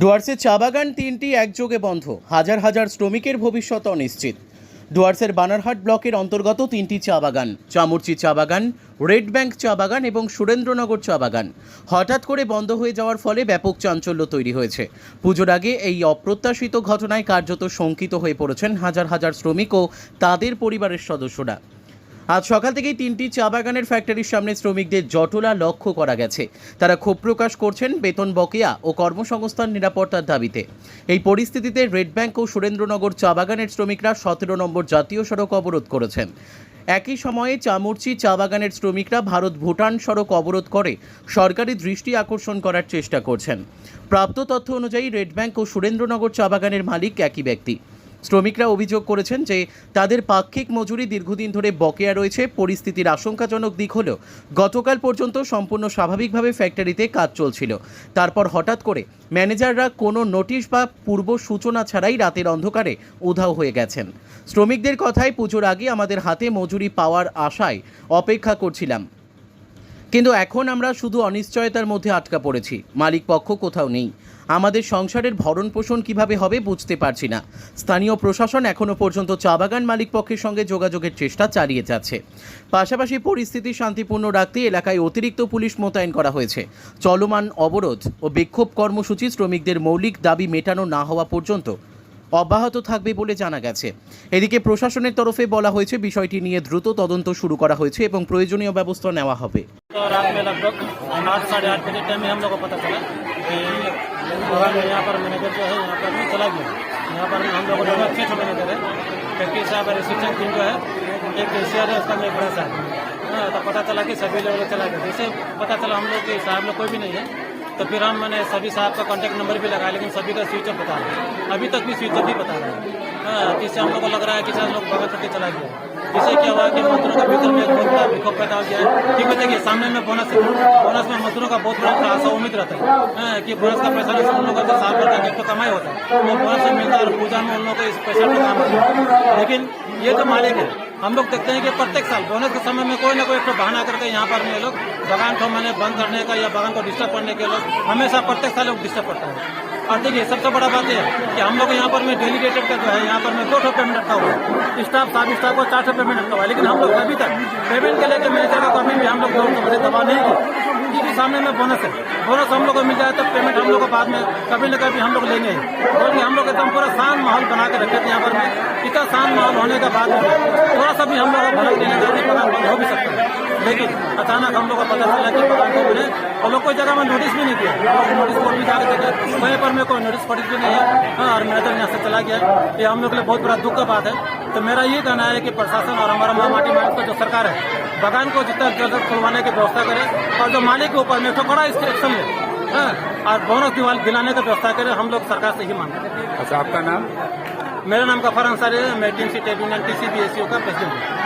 ডুয়ার্সের চা বাগান তিনটি একযোগে বন্ধ। হাজার হাজার শ্রমিকের ভবিষ্যৎ অনিশ্চিত। ডুয়ার্সের বানারহাট ব্লকের অন্তর্গত তিনটি চা বাগান, চামুরচি চা বাগান, রেড ব্যাংক চা বাগান এবং সুরেন্দ্রনগর চা বাগান। হঠাৎ করে বন্ধ হয়ে যাওয়ার ফলে ব্যাপক চাঞ্চল্য তৈরি হয়েছে। পুজোর আগে এই অপ্রত্যাশিত ঘটনায় কার্যত শঙ্কিত হয়ে পড়েছেন হাজার হাজার শ্রমিক ও তাদের পরিবারের সদস্যরা। আজ সকাল থেকেই তিনটি চা বাগানের ফ্যাক্টরির সামনে শ্রমিকদের জটলা লক্ষ্য করা গেছে। তারা ক্ষোভ প্রকাশ করছেন বেতন বকেয়া ও কর্মসংস্থান নিরাপত্তার দাবিতে। এই পরিস্থিতিতে রেড ব্যাংক ও সুরেন্দ্রনগর চা বাগানের শ্রমিকরা সতেরো নম্বর জাতীয় সড়ক অবরোধ করেছেন। একই সময়ে চামুরচি চা বাগানের শ্রমিকরা ভারত ভুটান সড়ক অবরোধ করে সরকারি দৃষ্টি আকর্ষণ করার চেষ্টা করছেন। প্রাপ্ত তথ্য অনুযায়ী রেড ব্যাংক ও সুরেন্দ্রনগর চা বাগানের মালিক একই ব্যক্তি। শ্রমিকরা অভিযোগ করেছেন যে তাদের পাক্ষিক মজুরি দীর্ঘদিন ধরে বকেয়া রয়েছে। পরিস্থিতির আশঙ্কাজনক দিক হলেও গতকাল পর্যন্ত সম্পূর্ণ স্বাভাবিকভাবে ফ্যাক্টরিতে কাজ চলছিল। তারপর হঠাৎ করে ম্যানেজাররা কোনো নোটিশ বা পূর্ব সূচনা ছাড়াই রাতের অন্ধকারে উধাও হয়ে গেছেন। শ্রমিকদের কথায় পুজোর আগে আমাদের হাতে মজুরি পাওয়ার আশায় অপেক্ষা করছিলাম। কিন্তু এখন আমরা শুধু অনিশ্চয়তার মধ্যে আটকা পড়েছি। মালিক পক্ষ কোথাও নেই। আমাদের সংসারের ভরণ পোষণ কীভাবে হবে বুঝতে পারছি না। স্থানীয় প্রশাসন এখনও পর্যন্ত চা বাগান মালিক পক্ষের সঙ্গে যোগাযোগের চেষ্টা চালিয়ে যাচ্ছে। পাশাপাশি পরিস্থিতি শান্তিপূর্ণ রাখতে এলাকায় অতিরিক্ত পুলিশ মোতায়েন করা হয়েছে। চলমান অবরোধ ও বিক্ষোভ কর্মসূচি শ্রমিকদের মৌলিক দাবি মেটানো না হওয়া পর্যন্ত অব্যাহত থাকবে বলে জানা গেছে। এদিকে প্রশাসনের তরফে বলা হয়েছে, বিষয়টি নিয়ে দ্রুত তদন্ত শুরু করা হয়েছে এবং প্রয়োজনীয় ব্যবস্থা নেওয়া হবে। रात में में में यहाँ पर मैनेजर जो है, यहाँ पर भी चला गया। यहाँ पर हम लोग को जो है छः छः मैनेजर है फैक्ट्री साहब रिसेप्शन टीम जो है, एक कैशियर है उसका मैं बड़ा साहब हाँ। तो पता चला कि सभी लोग चला गया जैसे पता चला हम लोग कि साहब लोग कोई भी नहीं है तो फिर हम, मैंने सभी साहब का कॉन्टैक्ट नंबर भी लगाया, लेकिन सभी का स्विच ऑफ़ बता रहे हैं। अभी तक भी स्विच ऑफ़ ही बता रहे हाँ। जिससे हम लोग को लग रहा है कि शायद लोग भगत करके चला गया। जिससे क्या हुआ कि मजदूरों का भीतर में बहुत बड़ा विक्षोभ पैदा हो गया है। कि देखिए सामने में बोनस है बोनस में मजदूरों का बहुत बड़ा आशा उम्मीद रहता है। हाँ, कि बोनस का पैसा उन लोगों का साल भर का एक तो कमाई होता है। वो बोनस से मिलता है और पूजा में उन लोगों को इस पैसा का काम लेकिन ये तो मालिक है हम लोग देखते हैं कि प्रत्येक साल, बोनस के समय में कोई ना कोई एक तो बहाना करके यहाँ पर ये लोग। बगान को मैंने बंद करने का या बगान को डिस्टर्ब करने के लोग हमेशा प्रत्येक साल लोग डिस्टर्ब करता है। और देखिए, सबसे बड़ा बात है कि हम लोग यहाँ पर मैं डेलीगेटेड का जो है, यहाँ पर मैं दो सौ पेमेंट रखा हुआ स्टाफ साफ़ स्टाफ को चार सौ पेमेंट रखा हुआ लेकिन हम लोग अभी तक पेमेंट के लेकर मैनेजर का कमी भी हम लोग दबाव नहीं किया क्योंकि सामने में बोनस है। बोनस हम लोग को मिल जाए तो पेमेंट हम लोग को बाद में कभी न कभी हम लोग लेंगे। क्योंकि हम लोग एकदम पूरा शांत माहौल बना के रखे थे यहाँ पर। में इतना शांत माहौल होने के बाद में थोड़ा सा भी हम लोग को देने का बगान बंद हो भी सकता है। लेकिन अचानक हम लोग को पता चला कि बगान को मिले और लोग कोई जगह में नोटिस भी नहीं दिया नोटिस बोर्ड भी जाकर देखे वहीं पर मेरे को नोटिस पड़ी भी नहीं है। हाँ और मैनेजर यहाँ से चला गया। ये हम लोग के लिए बहुत बड़ा दुख का बात है। तो मेरा ये कहना है कि प्रशासन और हमारा महामाटी मार्ग का जो सरकार है बगान को जितना जल्द खुलवाने की व्यवस्था करे और जो मालिक के ऊपर में तो बड़ा इसके एक्शन ले हाँ, और बोनस दिवाल दिलाने का व्यवस्था करे हम लोग सरकार से ही मांगते हैं अच्छा आपका नाम? मेरा नाम का गफर अंसारी है मैं टीम सी टेबिनल टी सी बी एस का प्रेसिडेंट हूँ।